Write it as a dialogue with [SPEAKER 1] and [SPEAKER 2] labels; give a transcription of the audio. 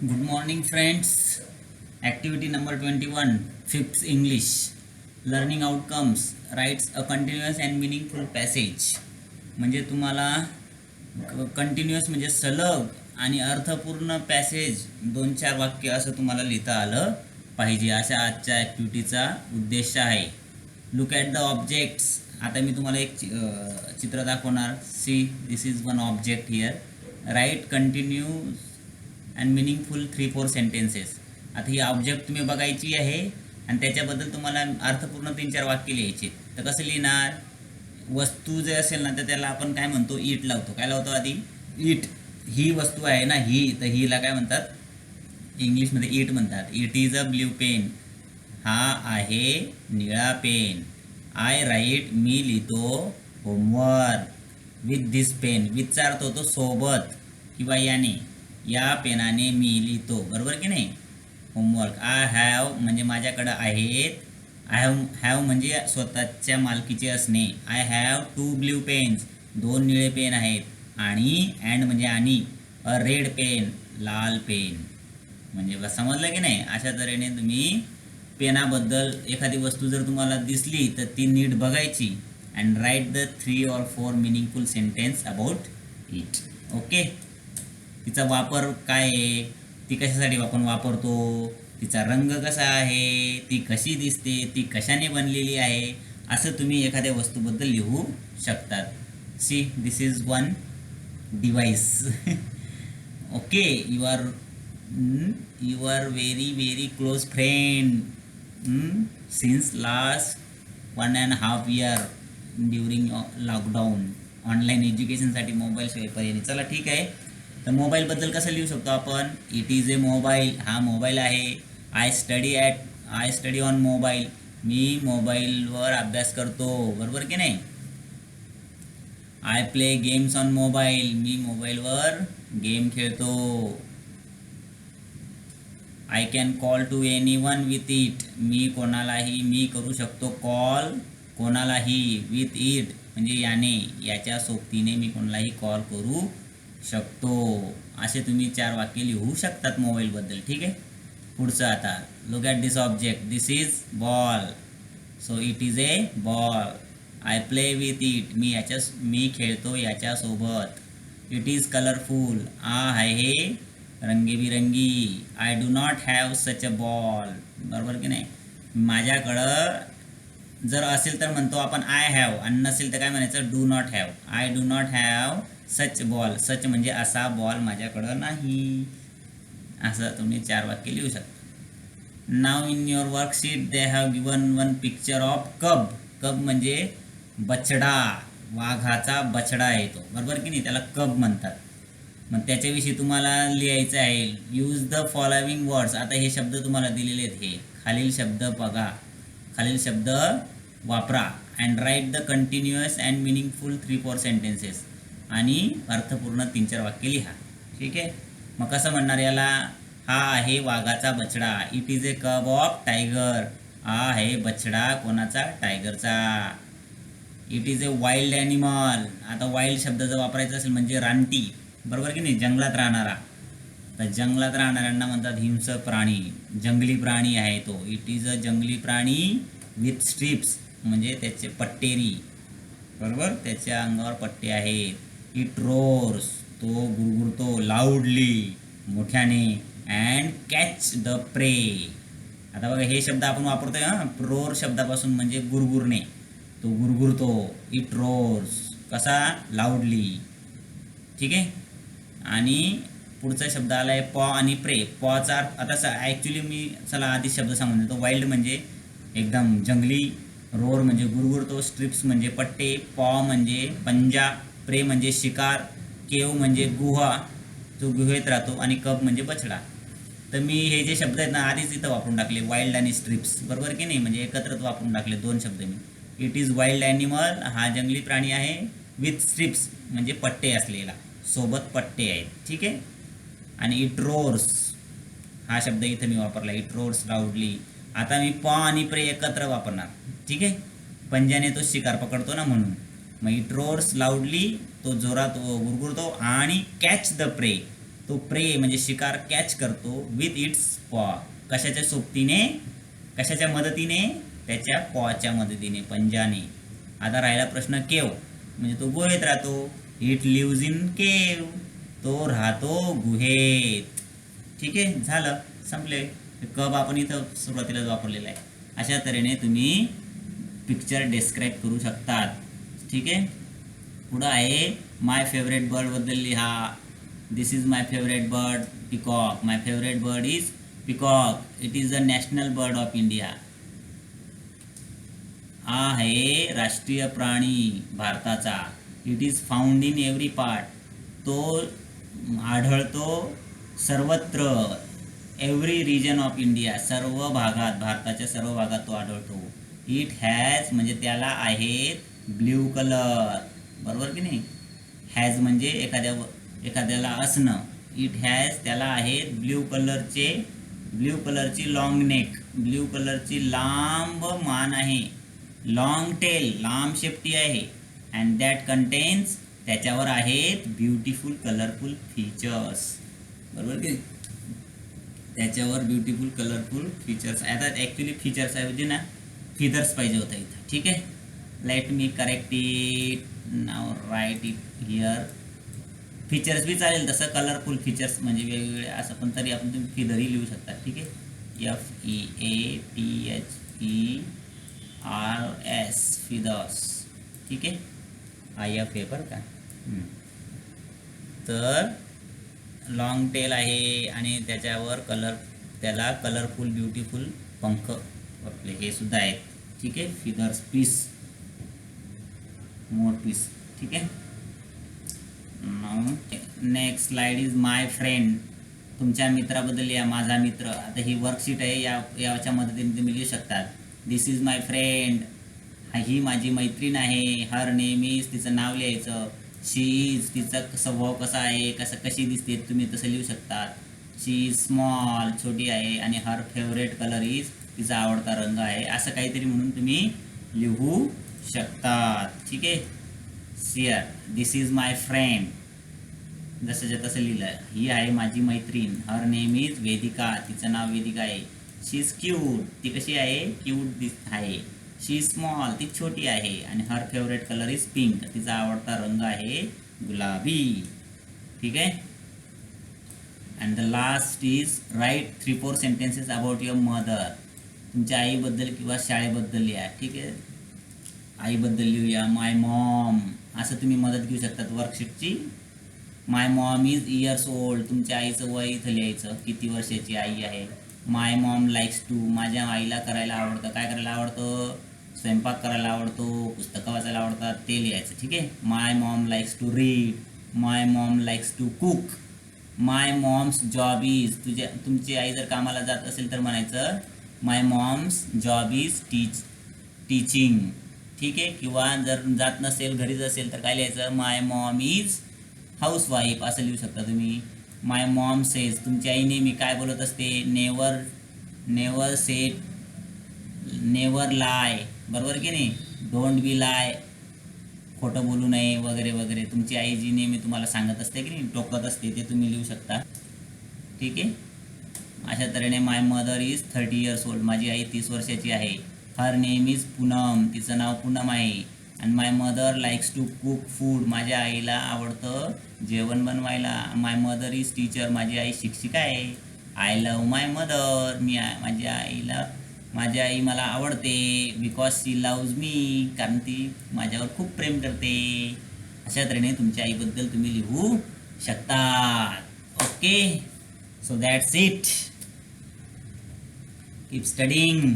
[SPEAKER 1] Good morning friends activity number twenty one fifth English learning outcomes writes a continuous and meaningful passage म्हणजे तुम्हाला continuous म्हणजे सलग आणि अर्थपूर्ण पॅसेज दोन चार वाक्य असं तुम्हाला लिहिता आलं पाहिजे. अशा आजच्या ॲक्टिव्हिटीचा उद्देश आहे. लुक ॲट द ऑब्जेक्ट्स आता मी तुम्हाला एक चि- चित्र दाखवणार. See this is one object here write continue and meaningful three four sentences आता ही ऑब्जेक्ट तुम्ही बघायची आहे आणि त्याच्याबद्दल तुम्हाला अर्थपूर्ण तीन चार वाक्य लिहायचे तर कसं लिहिणार? वस्तू जे असेल ना तर त्याला आपण काय म्हणतो? ईट लावतो. काय लावतो आधी? ईट. ही वस्तू आहे ना ही. तर हिला काय म्हणतात? इंग्लिशमध्ये ईट म्हणतात. It is a blue pen हा आहे निळा पेन आय राईट मी लिहितो होमवर्क विथ दिस पेन विथचा अर्थ होतो सोबत किंवा याने. या पेनाने मी लिहितो. बरोबर की नाही? होमवर्क आय हॅव म्हणजे माझ्याकडं आहेत. आय हॅव हॅव म्हणजे स्वतःच्या मालकीचे असणे. I have two blue pens दोन निळे पेन आहेत. आणि अँड म्हणजे आणि अ रेड पेन लाल पेन म्हणजे समजलं की नाही? अशा तऱ्हेने तुम्ही पेनाबद्दल एखादी वस्तू जर तुम्हाला दिसली तर ती नीट बघायची and write the three or four meaningful sentence about it okay तिचा वापर काय आहे? ती कशासाठी आपण वापरतो? तिचा रंग कसा आहे? ती कशी दिसते? ती कशाने बनलेली आहे? असं तुम्ही एखाद्या वस्तूबद्दल लिहू शकतात. See this is one device okay you are you are very very close friend since last one and half year during lockdown online एज्युकेशनसाठी मोबाईलशिवाय पर्याय चला ठीक आहे. तर मोबाईलबद्दल कसं लिहू शकतो आपण? इट इज ए मोबाईल हा मोबाईल आहे. I study at I study on mobile मी मोबाईलवर अभ्यास करतो. बरोबर की नाही? I play games on mobile मी मोबाईलवर गेम खेळतो. I can call to anyone with it मी कोणालाही मी करू शकतो कॉल कोणालाही विथ इट म्हणजे याने याच्या सोबतीने मी कोणालाही कॉल करू शकतो. असे तुम्ही चार वाक्य लिहू शकतात मोबाईलबद्दल ठीक आहे? पुढचं आता look at this object this is ball so it is a ball I play with it मी याच्या मी खेळतो याच्यासोबत. इट इज कलरफुल आ आहे रंगीबिरंगी. I do not have such a ball बरोबर की नाही? माझ्याकडं जर असेल तर म्हणतो आपण आय हॅव आणि नसेल तर काय म्हणायचं? Do not have I do not have such ball such म्हणजे असा बॉल माझ्याकडं नाही. असं तुम्ही चार वाक्य लिहू शकता. Now in your worksheet they have given one picture of cub cub म्हणजे बछडा. वाघाचा बछडा आहे तो बरोबर की नाही? त्याला कब म्हणतात. मग त्याच्याविषयी तुम्हाला लिहायचं आहे. यूज द फॉलोविंग वर्ड्स आता हे शब्द तुम्हाला दिलेले आहेत. हे खालील शब्द बघा. खालील शब्द वापरा and write the continuous and meaningful three four sentences आणि अर्थपूर्ण तीन चार वाक्य लिहा. ठीक आहे? मग कसं म्हणणार याला? हा आहे वाघाचा बछडा. इट इज ए कब ऑफ टायगर हा आहे बछडा कोणाचा? टायगरचा it is a wild animal आता वाईल्ड शब्द जर वापरायचा असेल म्हणजे रानटी. बरोबर की नाही? जंगलात राहणारा. तर जंगलात राहणाऱ्यांना म्हणतात हिंसक प्राणी जंगली प्राणी आहे तो. इट इज अ जंगली प्राणी विथ स्ट्रिप्स म्हणजे त्याचे पट्टेरी. बरोबर? त्याच्या अंगावर पट्टे आहेत. इट रोर्स तो गुरगुरतो लाऊडली मोठ्याने अँड कॅच द प्रे आता बघा हे शब्द आपण वापरतोय हां. रोर शब्दापासून म्हणजे गुरगुरणे. तो गुरगुरतो इट रोर्स कसा? लाऊडली ठीक आहे? आणि पुढचा शब्द आला आहे पॉ आणि प्रे. पॉचा आता ॲक्च्युली मी चला आधी शब्द सांगून देतो. वाईल्ड म्हणजे एकदम जंगली रोर म्हणजे गुरगुरतो स्ट्रिप्स म्हणजे पट्टे पॉ म्हणजे पंजा प्रे म्हणजे शिकार केव म्हणजे गुहा तो गुहेत राहतो आणि कप म्हणजे बछडा. तर मी हे जे शब्द आहेत ना आधीच इथं वापरून टाकले वाईल्ड आणि स्ट्रिप्स बरोबर की नाही? म्हणजे एकत्रच वापरून टाकले दोन शब्द मी. इट इज वाईल्ड ॲनिमल हा जंगली प्राणी आहे विथ स्ट्रिप्स म्हणजे पट्टे असलेला. सोबत पट्टे आहेत. ठीक आहे? आणि इट रोर्स हा शब्द इथं मी वापरला इट रोर्स लाऊडली आता मी पॉ आणि प्रे एकत्र वापरणार. ठीक आहे? पंजाने तो शिकार पकडतो ना म्हणून. मग इट रोर्स लाऊडली तो जोरात गुरगुरतो आणि कॅच द प्रे तो प्रे म्हणजे शिकार कॅच करतो विथ इट्स पॉ कशाच्या सोबतीने? कशाच्या मदतीने? त्याच्या पॉच्या मदतीने पंजाने आता राहिला प्रश्न केव. म्हणजे तो गुहेत राहतो. इट लिव्ज इन केव तो राहतो गुहेत. ठीक आहे? झालं. संपले. कब आपण इथं सुरुवातीलाच वापरलेला आहे. अशा तऱ्हेने तुम्ही पिक्चर डिस्क्राईब करू शकतात. ठीक आहे? पुढं आहे माय फेवरेट बर्डबद्दल लिहा. This is my favourite bird peacock my favourite bird is peacock it is the national bird of India हा आहे राष्ट्रीय प्राणी भारताचा. It is found in every part तो आढळतो सर्वत्र एव्हरी रिजन ऑफ इंडिया सर्व भागात भारताच्या सर्व भागात तो आढळतो. इट हॅज म्हणजे त्याला आहेत ब्ल्यू कलर बरोबर की नाही? हॅज म्हणजे एखाद्या एखाद्याला असणं. इट हॅज त्याला आहेत ब्ल्यू कलरचे ब्ल्यू कलरची लॉंग नेक ब्ल्यू कलरची लांब मान आहे. लॉंग टेल लांब शेपटी आहे. अँड दॅट कंटेन्स त्याच्यावर आहेत ब्युटिफुल कलरफुल फीचर्स बरोबर की त्याच्यावर ब्युटिफुल कलरफुल फीचर्स आता ॲक्च्युली फीचर्स ऐवजी ना फिदर्स पाहिजे होतं इथं. ठीक आहे? Let me correct it now write it here features बी चालेल तसं. कलरफुल फीचर्स म्हणजे वेगवेगळे. असं पण तरी आपण तुम्ही फिदरही लिहू शकता. ठीक आहे? F E A T H E R S feathers ठीक आहे? आय एफ ए बरं का. तर लॉंग टेल आहे आणि त्याच्यावर कलर त्याला कलरफुल ब्युटिफुल पंख आपले हे सुद्धा आहेत. ठीक आहे? फिदर्स पीस मोर पीस ठीक आहे? Next slide is my friend तुमच्या मित्राबद्दल या माझा मित्र. आता ही वर्कशीट आहे. या याच्या मदतीने तुम्ही लिहू शकतात. दिस इज माय फ्रेंड ही माझी मैत्रीण आहे. हर नेहमीच तिचं नाव लिहायचं. शी इज तिचा स्वभाव कसा आहे कसं कशी दिसते तुम्ही तसं लिहू शकता. शी इज स्मॉल छोटी आहे आणि हर फेवरेट कलर इज तिचा आवडता रंग आहे. असं काहीतरी म्हणून तुम्ही लिहू शकतात ठीक आहे? Share this is my friend जसंच्या तसं लिहिलं ही आहे माझी मैत्रीण. Her name is Vedika. तिचं नाव वेदिका आहे. शी इज क्यूट ती कशी आहे? क्यूट दिस आहे. शी स्मॉल ती छोटी आहे. आणि her favourite colour is pink तिचा आवडता रंग आहे गुलाबी. ठीक आहे? And the last is write three four sentences about your mother तुमच्या आईबद्दल किंवा शाळेबद्दल लिहा. ठीक आहे? आईबद्दल लिहूया. माय मॉम असं तुम्ही मदत घेऊ शकतात वर्कशीटची my mom is years old तुमच्या आईचं वय इथं लिहायचं. किती वर्षाची आई आहे? माय मॉम लाईक्स टू माझ्या आईला करायला आवडतं. काय करायला आवडतं? स्वयंपाक करायला आवडतो पुस्तकं वाचायला आवडतात ते लिहायचं ठीक आहे? My mom likes to read my mom likes to cook my mom's job is तुझ्या तुमची आई जर कामाला जात असेल तर म्हणायचं my mom's job is teach teaching ठीक आहे? किंवा जर जात नसेल घरीच असेल तर काय लिहायचं? My mom is housewife असं लिहू शकता तुम्ही. माय मॉम सेज तुमची आई नेहमी काय बोलत असते? Never never set never lie बरोबर की नाही? डोंट बी लाय खोटं बोलू नये वगैरे वगैरे. तुमची आई जी नेहमी तुम्हाला सांगत असते की नाही टोकत असते ते तुम्ही लिहू शकता. ठीक आहे? अशा तऱ्हेने my mother is thirty years old माझी आई तीस वर्षाची आहे. हर नेम इज पूनम तिचं नाव पूनम आहे. आणि my mother likes to cook food माझ्या आईला आवडतं जेवण बनवायला. माय मदर इज टीचर माझी आई शिक्षिका आहे. आय लव माय मदर मी माझ्या आईला माझी आई मला आवडते बिकॉज शी लव्ज मी कारण ती माझ्यावर खूप प्रेम करते. अशा तऱ्हेने तुमच्या आईबद्दल तुम्ही लिहू शकता okay so that's it keep studying